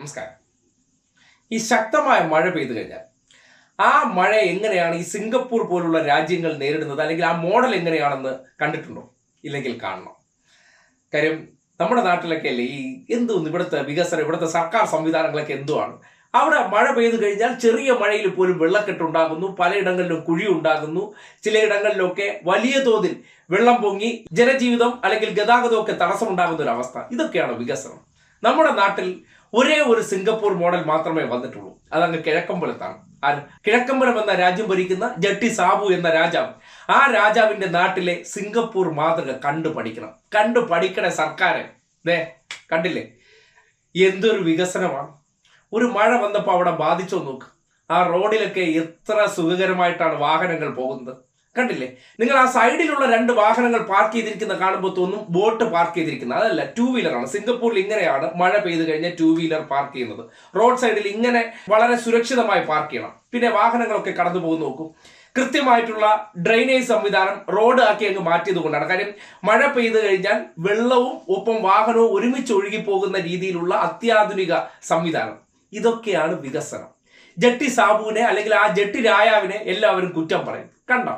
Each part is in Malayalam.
നമസ്കാരം. ഈ ശക്തമായ മഴ പെയ്തു കഴിഞ്ഞാൽ ആ മഴ എങ്ങനെയാണ് ഈ സിംഗപ്പൂർ പോലുള്ള രാജ്യങ്ങൾ നേരിടുന്നത്? അല്ലെങ്കിൽ ആ മോഡൽ എങ്ങനെയാണെന്ന് കണ്ടിട്ടുണ്ടോ? ഇല്ലെങ്കിൽ കാണണം. കാര്യം നമ്മുടെ നാട്ടിലൊക്കെ അല്ലേ ഈ എന്തോന്ന് ഇവിടുത്തെ വികസനം ഇവിടുത്തെ സർക്കാർ സംവിധാനങ്ങളൊക്കെ എന്തുവാണ്? അവിടെ മഴ പെയ്തു കഴിഞ്ഞാൽ ചെറിയ മഴയിൽ പോലും വെള്ളക്കെട്ടുണ്ടാകുന്നു പലയിടങ്ങളിലും കുഴി ഉണ്ടാകുന്നു ചിലയിടങ്ങളിലൊക്കെ വലിയ തോതിൽ വെള്ളം പൊങ്ങി ജനജീവിതം അല്ലെങ്കിൽ ഗതാഗതമൊക്കെ തടസ്സമുണ്ടാകുന്ന ഒരു അവസ്ഥ. ഇതൊക്കെയാണ് വികസനം. നമ്മുടെ നാട്ടിൽ ഒരേ ഒരു സിംഗപ്പൂർ മോഡൽ മാത്രമേ വന്നിട്ടുള്ളൂ. അതങ്ങ് കിഴക്കമ്പലത്താണ്. കിഴക്കമ്പലം എന്ന രാജ്യം ഭരിക്കുന്ന ജട്ടി സാബു എന്ന രാജാവ്. ആ രാജാവിന്റെ നാട്ടിലെ സിംഗപ്പൂർ മാതൃക കണ്ടു പഠിക്കണം. കണ്ടു പഠിക്കണേ സർക്കാരെ. ദേ കണ്ടില്ലേ? എന്തൊരു വികസനമാണ്. ഒരു മഴ വന്നപ്പോൾ അവിടെ ബാധിച്ചോ നോക്ക്. ആ റോഡിലൊക്കെ എത്ര സുഖകരമായിട്ടാണ് വാഹനങ്ങൾ പോകുന്നത്. കണ്ടില്ലേ? നിങ്ങൾ ആ സൈഡിലുള്ള രണ്ട് വാഹനങ്ങൾ പാർക്ക് ചെയ്തിരിക്കുന്ന കാണുമ്പോൾ തോന്നും ബോട്ട് പാർക്ക് ചെയ്തിരിക്കുന്നത്. അതല്ല ടൂ വീലറാണ് സിംഗപ്പൂരിൽ ഇങ്ങനെയാണ് മഴ പെയ്തു കഴിഞ്ഞാൽ ടൂ വീലർ പാർക്ക് ചെയ്യുന്നത്. റോഡ് സൈഡിൽ ഇങ്ങനെ വളരെ സുരക്ഷിതമായി പാർക്ക് ചെയ്യണം. പിന്നെ വാഹനങ്ങളൊക്കെ കടന്നു പോകുന്ന നോക്കും. കൃത്യമായിട്ടുള്ള ഡ്രെയിനേജ് സംവിധാനം റോഡ് ആക്കി അങ്ങ് മാറ്റിയത് കൊണ്ടാണ്. കാര്യം മഴ പെയ്തു കഴിഞ്ഞാൽ വെള്ളവും ഒപ്പം വാഹനവും ഒരുമിച്ച് ഒഴുകി പോകുന്ന രീതിയിലുള്ള അത്യാധുനിക സംവിധാനം. ഇതൊക്കെയാണ് വികസനം. ജട്ടി സാബുവിനെ അല്ലെങ്കിൽ ആ ജട്ടി രായാവിനെ എല്ലാവരും കുറ്റം പറയും. കണ്ടോ?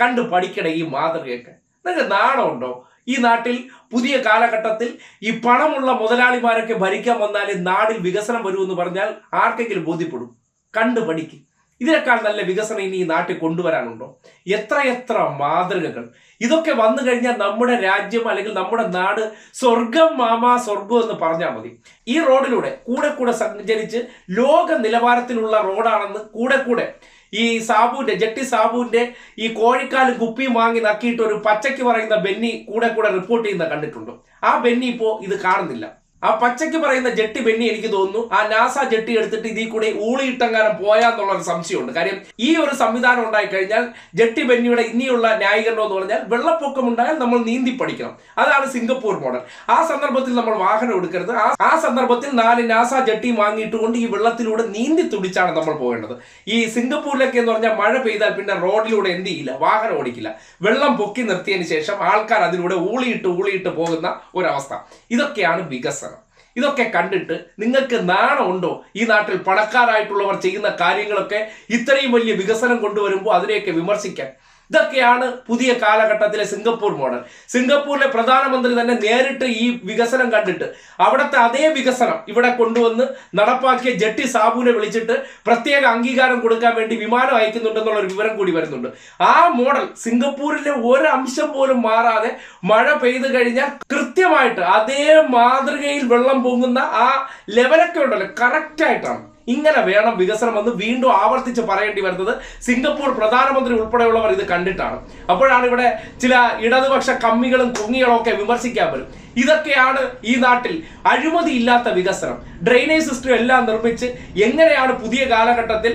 കണ്ടു പഠിക്കണ ഈ മാതൃകയൊക്കെ. നിങ്ങൾക്ക് നാണമുണ്ടോ ഈ നാട്ടിൽ പുതിയ കാലഘട്ടത്തിൽ ഈ പണമുള്ള മുതലാളിമാരൊക്കെ ഭരിക്കാൻ വന്നാൽ നാടിൽ വികസനം വരുമെന്ന് പറഞ്ഞാൽ ആർക്കെങ്കിലും ബോധ്യപ്പെടും? കണ്ടു പഠിക്കും. ഇതിനേക്കാൾ നല്ല വികസനം ഇനി ഈ നാട്ടിൽ കൊണ്ടുവരാനുണ്ടോ? എത്രയെത്ര മാതൃകകൾ. ഇതൊക്കെ വന്നു കഴിഞ്ഞാൽ നമ്മുടെ രാജ്യം അല്ലെങ്കിൽ നമ്മുടെ നാട് സ്വർഗം മാമാ സ്വർഗം എന്ന് പറഞ്ഞാൽ മതി. ഈ റോഡിലൂടെ കൂടെ കൂടെ സഞ്ചരിച്ച് ലോക നിലവാരത്തിലുള്ള റോഡാണെന്ന് കൂടെ കൂടെ ഈ സാബുവിന്റെ ജട്ടി സാബുവിന്റെ ഈ കോഴിക്കാലും കുപ്പിയും വാങ്ങി നക്കിയിട്ട് ഒരു പച്ചയ്ക്ക് പറയുന്ന ബെന്നി കൂടെ കൂടെ റിപ്പോർട്ട് ചെയ്യുന്ന കണ്ടിട്ടുണ്ട്. ആ ബെന്നി ഇപ്പോ ഇത് കാണുന്നില്ല. ആ പച്ചയ്ക്ക് പറയുന്ന ജെട്ടി ബെന്നി എനിക്ക് തോന്നുന്നു. ആ നാസ ജെട്ടി എടുത്തിട്ട് ഇതിൽ കൂടെ ഊളിയിട്ടെങ്ങാനും പോയാന്നുള്ള ഒരു സംശയമുണ്ട്. കാര്യം ഈ ഒരു സംവിധാനം ഉണ്ടായി കഴിഞ്ഞാൽ ജെട്ടി ബെന്നിയുടെ ഇനിയുള്ള ന്യായീകരണം എന്ന് പറഞ്ഞാൽ വെള്ളപ്പൊക്കം ഉണ്ടായാൽ നമ്മൾ നീന്തി പഠിക്കണം. അതാണ് സിംഗപ്പൂർ മോഡൽ. ആ സന്ദർഭത്തിൽ നമ്മൾ വാഹനം എടുക്കരുത്. ആ സന്ദർഭത്തിൽ നാല് നാസ ജെട്ടി വാങ്ങിയിട്ട് കൊണ്ട് ഈ വെള്ളത്തിലൂടെ നീന്തി തുടിച്ചാണ് നമ്മൾ പോകേണ്ടത്. ഈ സിംഗപ്പൂരിലൊക്കെ എന്ന് പറഞ്ഞാൽ മഴ പെയ്താൽ പിന്നെ റോഡിലൂടെ എന്ത് ചെയ്യില്ല? വാഹനം ഓടിക്കില്ല. വെള്ളം പൊക്കി നിർത്തിയതിന് ശേഷം ആൾക്കാർ അതിലൂടെ ഊളിയിട്ട് ഊളിയിട്ട് പോകുന്ന ഒരവസ്ഥ. ഇതൊക്കെയാണ് വികസനം. ഇതൊക്കെ കണ്ടിട്ട് നിങ്ങൾക്ക് നാണമുണ്ടോ ഈ നാട്ടിൽ പണക്കാരായിട്ടുള്ളവർ ചെയ്യുന്ന കാര്യങ്ങളൊക്കെ ഇത്രയും വലിയ വികസനം കൊണ്ടുവരുമ്പോൾ അതിനെയൊക്കെ വിമർശിക്കാൻ. ഇതൊക്കെയാണ് പുതിയ കാലഘട്ടത്തിലെ സിംഗപ്പൂർ മോഡൽ. സിംഗപ്പൂരിലെ പ്രധാനമന്ത്രി തന്നെ നേരിട്ട് ഈ വികസനം കണ്ടിട്ട് അവിടുത്തെ അതേ വികസനം ഇവിടെ കൊണ്ടുവന്ന് നടപ്പാക്കിയ ജട്ടി സാബുവിനെ വിളിച്ചിട്ട് പ്രത്യേക അംഗീകാരം കൊടുക്കാൻ വേണ്ടി വിമാനം അയക്കുന്നുണ്ടെന്നുള്ള ഒരു വിവരം കൂടി വരുന്നുണ്ട്. ആ മോഡൽ സിംഗപ്പൂരിലെ ഒരു അംശം പോലും മാറാതെ മഴ പെയ്തു കഴിഞ്ഞാൽ കൃത്യമായിട്ട് അതേ മാതൃകയിൽ വെള്ളം പൊങ്ങുന്ന ആ ലെവലൊക്കെ ഉണ്ടല്ലോ കറക്റ്റ് ആയിട്ടാണ്. ഇങ്ങനെ വേണം വികസനം എന്ന് വീണ്ടും ആവർത്തിച്ച് പറയേണ്ടി വരുന്നത് സിംഗപ്പൂർ പ്രധാനമന്ത്രി ഉൾപ്പെടെയുള്ളവർ ഇത് കണ്ടിട്ടാണ്. അപ്പോഴാണ് ഇവിടെ ചില ഇടതുപക്ഷ കമ്മികളും കുങ്ങികളും ഒക്കെ വിമർശിക്കാൻ വരും. ഇതൊക്കെയാണ് ഈ നാട്ടിൽ അഴിമതി ഇല്ലാത്ത വികസനം. ഡ്രെയിനേജ് സിസ്റ്റം എല്ലാം നിർമ്മിച്ച് എങ്ങനെയാണ് പുതിയ കാലഘട്ടത്തിൽ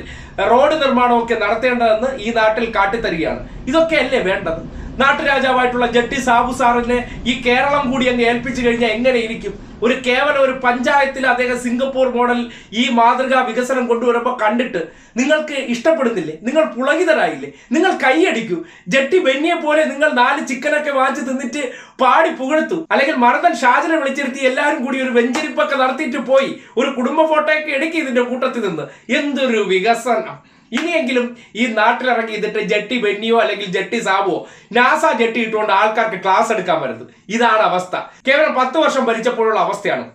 റോഡ് നിർമ്മാണമൊക്കെ നടത്തേണ്ടതെന്ന് ഈ നാട്ടിൽ കാട്ടിത്തരികയാണ്. ഇതൊക്കെയല്ലേ വേണ്ടത്? നാട്ടുരാജാവായിട്ടുള്ള ജട്ടി സാബു സാറിനെ ഈ കേരളം കൂടി അങ്ങ് ഏൽപ്പിച്ചു കഴിഞ്ഞാൽ എങ്ങനെ ഇരിക്കും? ഒരു കേവലം ഒരു പഞ്ചായത്തിൽ അദ്ദേഹം സിംഗപ്പൂർ മോഡൽ ഈ മാതൃകാ വികസനം കൊണ്ടുവരുമ്പോൾ കണ്ടിട്ട് നിങ്ങൾക്ക് ഇഷ്ടപ്പെടുന്നില്ലേ? നിങ്ങൾ പുളകിതരായില്ലേ? നിങ്ങൾ കൈയടിക്കൂ. ജട്ടി ബെന്നിയെ പോലെ നിങ്ങൾ നാല് ചിക്കനൊക്കെ വാങ്ങിച്ച് തിന്നിട്ട് പാടി പുകഴ്ത്തു. അല്ലെങ്കിൽ മറന്നൻ ഷാജനെ വിളിച്ചിരുത്തി എല്ലാവരും കൂടി ഒരു വെഞ്ചരിപ്പൊക്കെ നടത്തിയിട്ട് പോയി. ഒരു കുടുംബ ഫോട്ടോയൊക്കെ എടുക്കി ഇതിന്റെ കൂട്ടത്തിൽ നിന്ന്. എന്തൊരു വികസനം. ഇനിയെങ്കിലും ഈ നാട്ടിലിറങ്ങി ഇതിട്ട് ജെട്ടി ബെന്നിയോ അല്ലെങ്കിൽ ജെട്ടി സാബുവോ നാസ ജെട്ടി ഇട്ടുകൊണ്ട് ആൾക്കാർക്ക് ക്ലാസ് എടുക്കാൻ വരുന്നത് ഇതാണ് അവസ്ഥ. കേവലം പത്ത് വർഷം ഭരിച്ചപ്പോഴുള്ള അവസ്ഥയാണ്.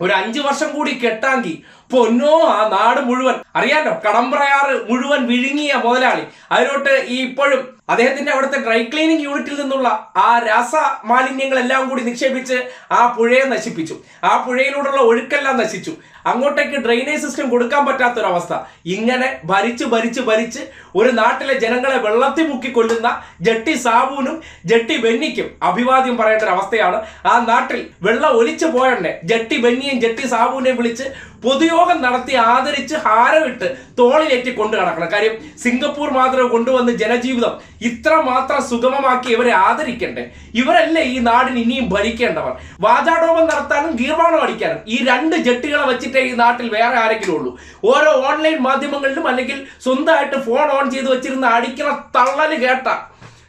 ഒരു അഞ്ചു വർഷം കൂടി കെട്ടാങ്കി പൊന്നോ ആ നാട് മുഴുവൻ. അറിയാലോ കടമ്പ്രയാറ് മുഴുവൻ വിഴുങ്ങിയ മുതലാളി. അതിലോട്ട് ഈ ഇപ്പോഴും അദ്ദേഹത്തിന്റെ അവിടുത്തെ ഡ്രൈ ക്ലീനിങ് യൂണിറ്റിൽ നിന്നുള്ള ആ രാസ മാലിന്യങ്ങളെല്ലാം കൂടി നിക്ഷേപിച്ച് ആ പുഴയെ നശിപ്പിച്ചു. ആ പുഴയിലൂടെയുള്ള ഒഴുക്കെല്ലാം നശിച്ചു. അങ്ങോട്ടേക്ക് ഡ്രെയിനേജ് സിസ്റ്റം കൊടുക്കാൻ പറ്റാത്തൊരവസ്ഥ. ഇങ്ങനെ ഭരിച്ച് ഭരിച്ച് ഭരിച്ച് ഒരു നാട്ടിലെ ജനങ്ങളെ വെള്ളത്തിൽ മുക്കി കൊല്ലുന്ന ജട്ടി സാബുവിനും ജട്ടി ബെന്നിക്കും അഭിവാദ്യം പറയേണ്ട ഒരു അവസ്ഥയാണ് ആ നാട്ടിൽ വെള്ളം ഒലിച്ചു പോയണ്ടേ ജട്ടി ബെന്നിയും ജട്ടി സാബുവിനെയും വിളിച്ച് പൊതുയോഗം നടത്തി ആദരിച്ച് ഹാരമിട്ട് തോളിലേറ്റി കൊണ്ടു നടക്കണം. കാര്യം സിംഗപ്പൂർ മാതൃക കൊണ്ടുവന്ന് ജനജീവിതം ഇത്ര മാത്രം സുഗമമാക്കി ഇവരെ ആദരിക്കണ്ടേ? ഇവരല്ലേ ഈ നാടിന് ഇനിയും ഭരിക്കേണ്ടവർ? വാചാടോപം നടത്താനും ഗീർവാണം അടിക്കാനും? ഈ രണ്ട് ജട്ടികളെ വെച്ചിട്ടേ ഈ നാട്ടിൽ വേറെ ആരെങ്കിലും ഉള്ളൂ. ഓരോ ഓൺലൈൻ മാധ്യമങ്ങളിലും അല്ലെങ്കിൽ സ്വന്തമായിട്ട് ഫോൺ ഓൺ ചെയ്ത് വെച്ചിരുന്ന അടിക്കണ തള്ളൽ കേട്ട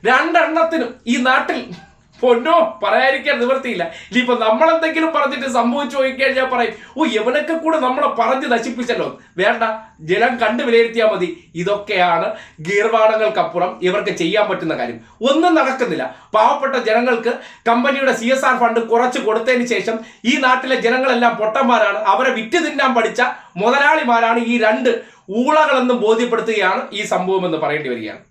രണ്ടെണ്ണത്തിനും ഈ നാട്ടിൽ പൊന്നോ പറയാതിരിക്കാൻ നിവൃത്തിയില്ല. ഇനിയിപ്പോ നമ്മളെന്തെങ്കിലും പറഞ്ഞിട്ട് സംഭവിച്ചു പോയി കഴിഞ്ഞാൽ പറയും ഓ എവനൊക്കെ കൂടെ നമ്മളെ പറഞ്ഞ് നശിപ്പിച്ചല്ലോ. വേണ്ട ജലം കണ്ടു വിലയിരുത്തിയാൽ മതി. ഇതൊക്കെയാണ് ഗീർവാണങ്ങൾക്കപ്പുറം ഇവർക്ക് ചെയ്യാൻ പറ്റുന്ന കാര്യം. ഒന്നും നടക്കുന്നില്ല. പാവപ്പെട്ട ജനങ്ങൾക്ക് കമ്പനിയുടെ സി എസ് ആർ ഫണ്ട് കുറച്ച് കൊടുത്തതിന് ശേഷം ഈ നാട്ടിലെ ജനങ്ങളെല്ലാം പൊട്ടന്മാരാണ്. അവരെ വിറ്റ് തിന്നാൻ പഠിച്ച മുതലാളിമാരാണ് ഈ രണ്ട് ഊളകളെന്നും ബോധ്യപ്പെടുത്തുകയാണ് ഈ സംഭവം എന്ന് പറയേണ്ടി വരികയാണ്.